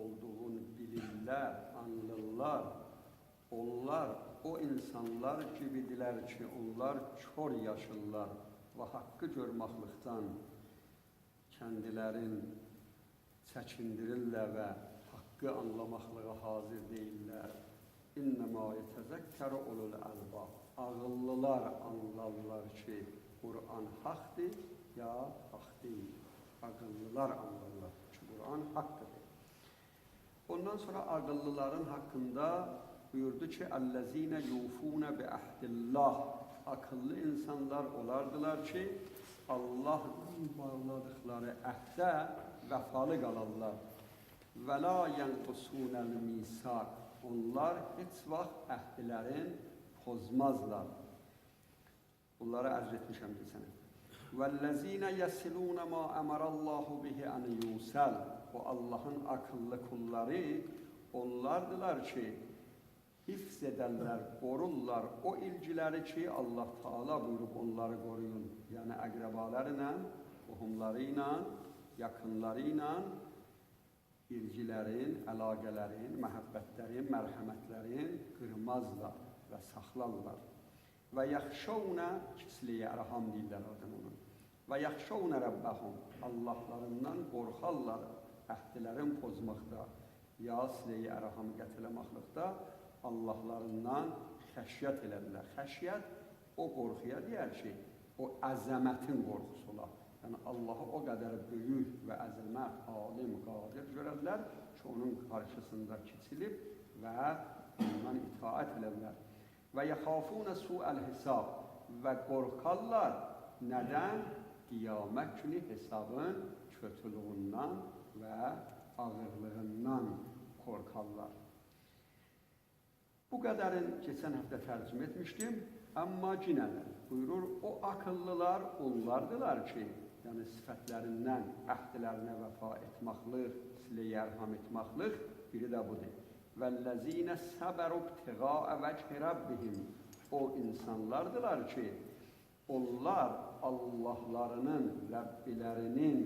olduğunu bilirlər, anlarlar. Onlar o insanlar gibidirlər ki, onlar kör yaşırlar və haqqı görməklikdən kendilərin çəkindirirlər və haqqı anlamaqlığa hazır deyirlər. İnnəmə yetəzəkkəru ulul əlbab. Ağıllılar anlarlar ki, Qur'an haqqdır ya haqq deyil. Ağıllılar anlarlar ki, Qur'an haqqdır. Ondan sonra ağıllıların hakkında buyurdu ki اَلَّذ۪ينَ يُوفُونَ بِعَهْدِ اللّٰهِ Akıllı insanlar olardılar ki Allah'ın bağladıkları əhdə vəfalı qalarlar. Və la yenqusunel misak. Onlar heç vaxt əhdlərin pozmazlar. Bunları ərz etmişəm desənə. وَالَّذ۪ينَ يَسِلُونَ مَا أَمَرَ اللّٰهُ بِهِ أَنْ يُوسَلْ o Allah'ın akıllı kulları onlardılar ki hifz ederler, korurlar o ilgileri ki Allah Teala buyurup onları koruyun. Yani akrabalarıyla, tohumlarıyla, yakınlarıyla ilgilerin, əlaqələrin, məhəbbətlərin, mərhəmətlərin qırmazlar və saxlarlar. Və yaxşavna kisliyə ərham deyirlər adın onun. Və yaxşavna rəbbəhum Allahlarından qorxarlar əhdlərin pozmaqda, ya siləyə ərham gətirəməklikdə Allahlarından xəşyət elərlər. Xəşyət o qorxuya deyər ki, o əzəmətin qorxusu olar. Yəni Allahı o qədər böyük və əzəmət, alim, qadir görərlər ki, onun qarşısında keçilib və ondan itaat elərlər. Və yəxafuna su'əl hesab və qorxarlar nədən? Qiyamət günü hesabın kötülüğündən və ağırlığından qorxarlar. Bu qədərin keçən həftə tərcümə etmişdim. Amma yenə də buyurur, o akıllılar onlardılar ki, yəni sifətlərindən əhdlərinə vəfa etməklik, silə-i ərham etməklik biri də budur. Vəllezine səbəru ibtiğaə vəchi rabbihim. O insanlardılar ki, onlar Allahlarının, Rəbbilərinin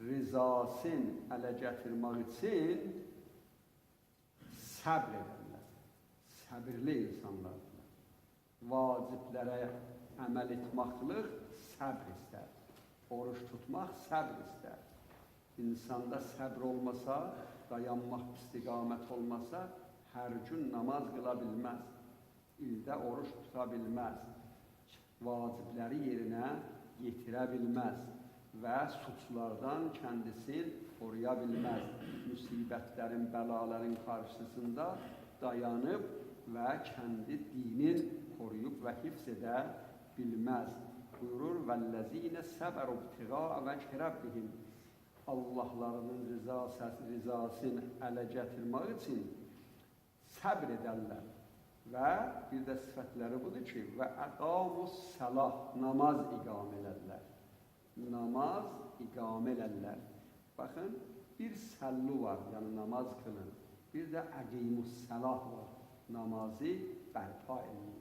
rizasın ələ gətirmək üçün səbr edərlər. Səbirli insanlardır. Vaciblərə əməl etməklik səbr istər. Oruç tutmaq səbr istər. İnsanda səbr olmasa, dayanmaq istiqamət olmasa, hər gün namaz qıla bilməz. İldə oruç tuta bilməz. Vacibləri yerinə yetirə bilməz və suçlardan kəndisini qoruya bilməz. Müsibətlərin, bəlaların qarşısında dayanıb və kəndi dinin koruyub və hifz edə bilməz. Buyurur, vəllezine səbəru ibtiğa və kirabbihim. Allahlarının rizası, rizasını ələ gətirmək üçün səbr edərlər. Və bir də sifətləri budur ki, və əqamus səlah, namaz iqam elərlər. Namaz iqam elərlər. Baxın, bir səllu var, yəni namaz kılın. Bir də əqimus səlah var, namazı bərpa edin.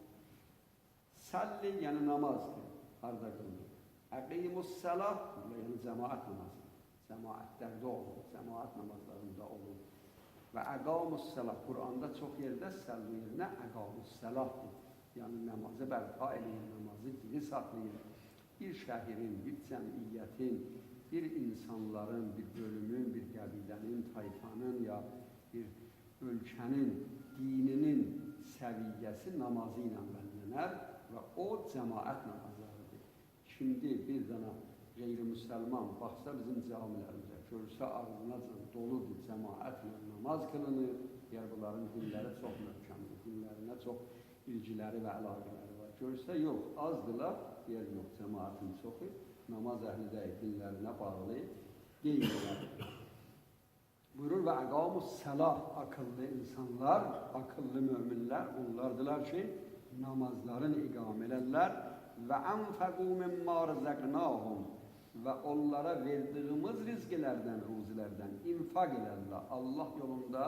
Səlli, yəni namaz kılın, harada qılın. Əqimus səlah, yəni cəmaət namazı. Cəmaətlərdə olun, cəmaət namazlarında olun. Və əqamus səlah, Quranda çox yerdə səllu yerinə əqamus səlahdır. Yəni namazı bərpa edin, namazı diri saxlayın. Bir şəhərin, bir cəmiyyətin, bir insanların, bir bölümün, bir qəbilənin, tayfanın ya bir ölkənin dininin səviyyəsi namazı ilə bənlənər və o cəmaət namazlarıdır. Şimdi bir dana qeyri-müsəlman baxsa bizim camilərimizə, görsə ağzınacan doludur cəmaətlə namaz qılınır, yer bunların dinləri çox möhkəmdir, dinlərinə çox ilgiləri və əlaqələri var. Görsə yox, azdılar, yer yox, cəmaətin çoxu namaz əhli deyil, dinlərinə bağlı deyirlər. Buyurur və əqamus səlah, akıllı insanlar, akıllı müminlər onlardılar ki, namazlarını iqam elərlər və ənfəqu mimma rızəqnahum və onlara verdiyimiz rizqilərdən, ruzilərdən infaq elərlər. Allah yolunda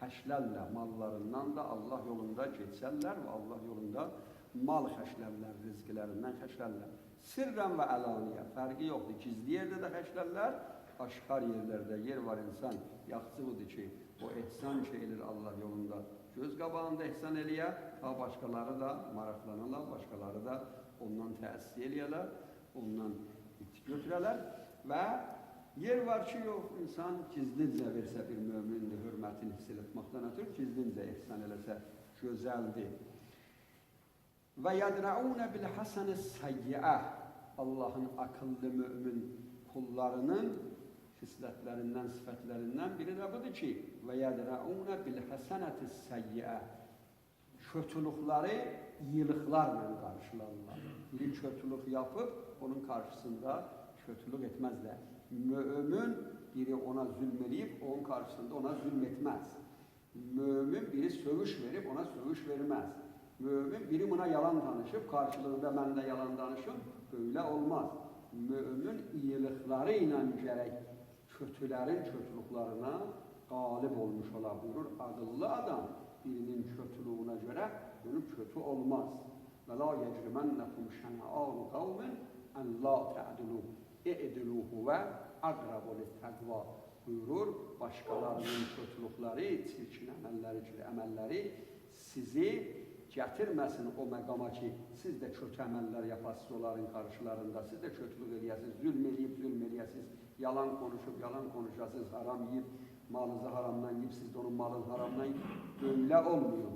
həşlərlər, mallarından da Allah yolunda keçərlər və Allah yolunda mal xəşlərlər, rizqilərindən xəşlərlər. Sirrən və əlaniyə, fərqi yoxdur. Gizli yerdə də xəşlərlər, aşkar yerlerde yer var insan yaxşı budur ki, o ehsan şeyler Allah yolunda göz qabağında ehsan eləyə, ha başqaları da maraqlanırlar, başqaları da ondan təsir eləyərlər, ondan it götürərlər və yer var ki, yox, insan gizlincə versə bir mömindir, hörmətini hiss etməkdən ötürü gizlincə ehsan eləsə gözəldir. Və yədraun bil hasanə səyyiə Allahın akıllı mümin kullarının xisletlərindən, sifətlərindən biri də budur ki, və yədraun bil hasanəti səyyiə kötülükləri yılıqlarla qarşılarlar. Biri kötülük yapıp onun karşısında kötülük etmezler. Mümin biri ona zulmeleyip onun karşısında ona zulmetmez. Mümin biri sövüş verip ona sövüş vermez. Mümin biri buna yalan danışıp karşılığında ben de yalan danışım böyle olmaz. Mümin iyiliklarıyla gerek kötülerin kötülüklerine galip olmuş ola buyurur. Akıllı adam birinin kötülüğüne göre dönüp kötü olmaz. Ve la yecrimennekum şen'a'anu kavmin en la te'dilu. İ'dilu huve agrabu littegva buyurur. Başkalarının kötülükleri, çirkin emelleri, emelleri sizi getirmesin o məqama ki, siz de kötü əməllər yapasınız onların karşılarında, siz de kötülük eləyəsiniz, zülm eləyib zülm eləyəsiniz, yalan konuşup yalan konuşasınız, haram yiyip, malınızı haramdan yiyip, siz de onun malını haramdan yiyip, böyle olmuyor.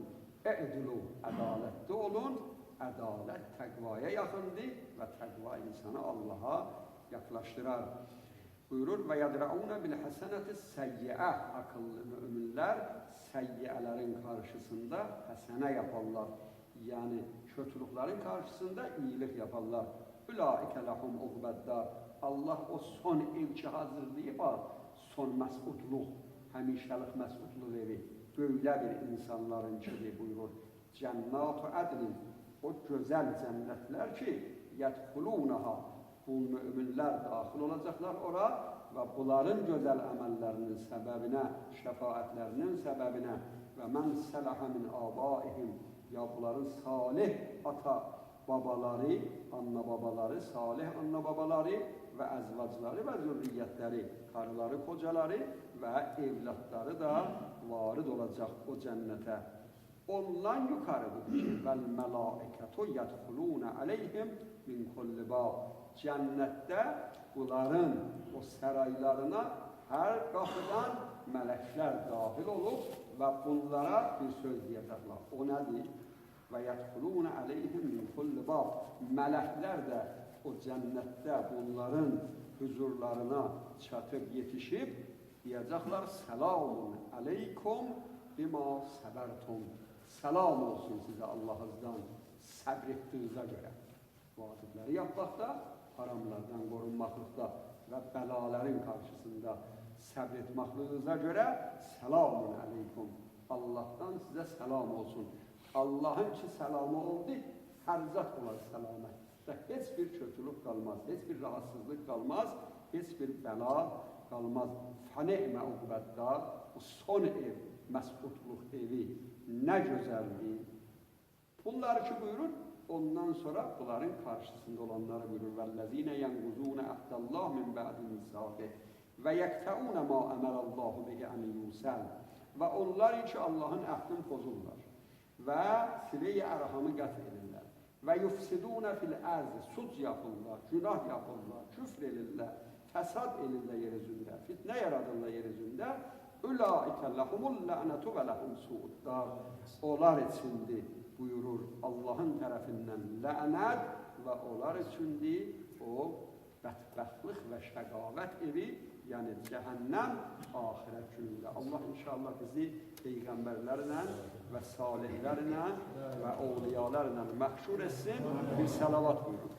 E'dilu, adaletli olun, adalet təqvaya yaxındır və təqva insanı Allaha yaklaştırar. Buyurur ve yadrauna bil haseneti seyyi'e akıllı müminler seyyi'elerin karşısında hasene yaparlar. Yani kötülüklerin karşısında iyilik yaparlar. Ulaike lahum ukbeddar. Allah o son elçi hazırlayıp ha, son mesudluq, həmişəlik məsudluq evi böyle bir insanların kimi buyurur. Cennatu adlin, o güzel cennetler ki, yedhulunaha, bu müminler dahil olacaklar ora ve bunların güzel emellerinin sebebine, şefaatlerinin sebebine ve men selaha min abaihim ya bunların salih ata babaları, anne babaları, salih anne babaları ve ezvacları ve zürriyetleri, karıları, kocaları ve evlatları da varid olacak o cennete. Ondan yukarıdır. Vel melaiketu yedhulune aleyhim min kulli bab. Cennette bunların o saraylarına her kapıdan melekler dahil olup ve bunlara bir söz diyecekler. O nedir? Ve yedhulune aleyhim min kulli bab. Melekler de o cennette bunların huzurlarına çatıp yetişip diyecekler selamun aleykum bima sebertum. Selam olsun size Allah'ınızdan sabrettiğinize göre. Vacibleri yapmakta, haramlardan qorunmaqlıqda və bələlərin qarşısında səbr etmaqlığınıza görə səlamun əleykum. Allahdan sizə səlam olsun. Allahın ki səlamı oldu, hər zat olar səlamət. Və heç bir kötülük qalmaz, heç bir rahatsızlıq qalmaz, heç bir bəla qalmaz. Fənəmə uqbətdə, bu son ev, məsudluq evi nə gözəldir. Bunları ki buyurur, ondan sonra bunların karşısında olanları buyurur. وَالَّذ۪ينَ يَنْقُزُونَ اَحْدَ اللّٰهِ مِنْ بَعْدِ مِسَاقِهِ وَيَكْتَعُونَ مَا اَمَرَ اللّٰهُ بِهِ اَنْ يُوسَلْ Ve onlar ki Allah'ın əhdini pozurlar ve sileyi erhamı qət edirlər və yufsiduna fil arzi suç yapırlar, günah yapırlar, küfr edirlər, fəsad edirlər yer üzündə, fitnə yaradırlar yer üzündə. Ulaikə lehumul la'netu və lehum su'uddar. Onlar içindir buyurur Allah'ın tərəfindən lənət və onlar içindir o bədbəxtlik və şəqavət evi, yəni cəhənnəm axirət günündə. Allah inşallah bizi peyğəmbərlərlə və salihlərlə və ovliyalarla məxşur etsin. Bir salavat buyurun.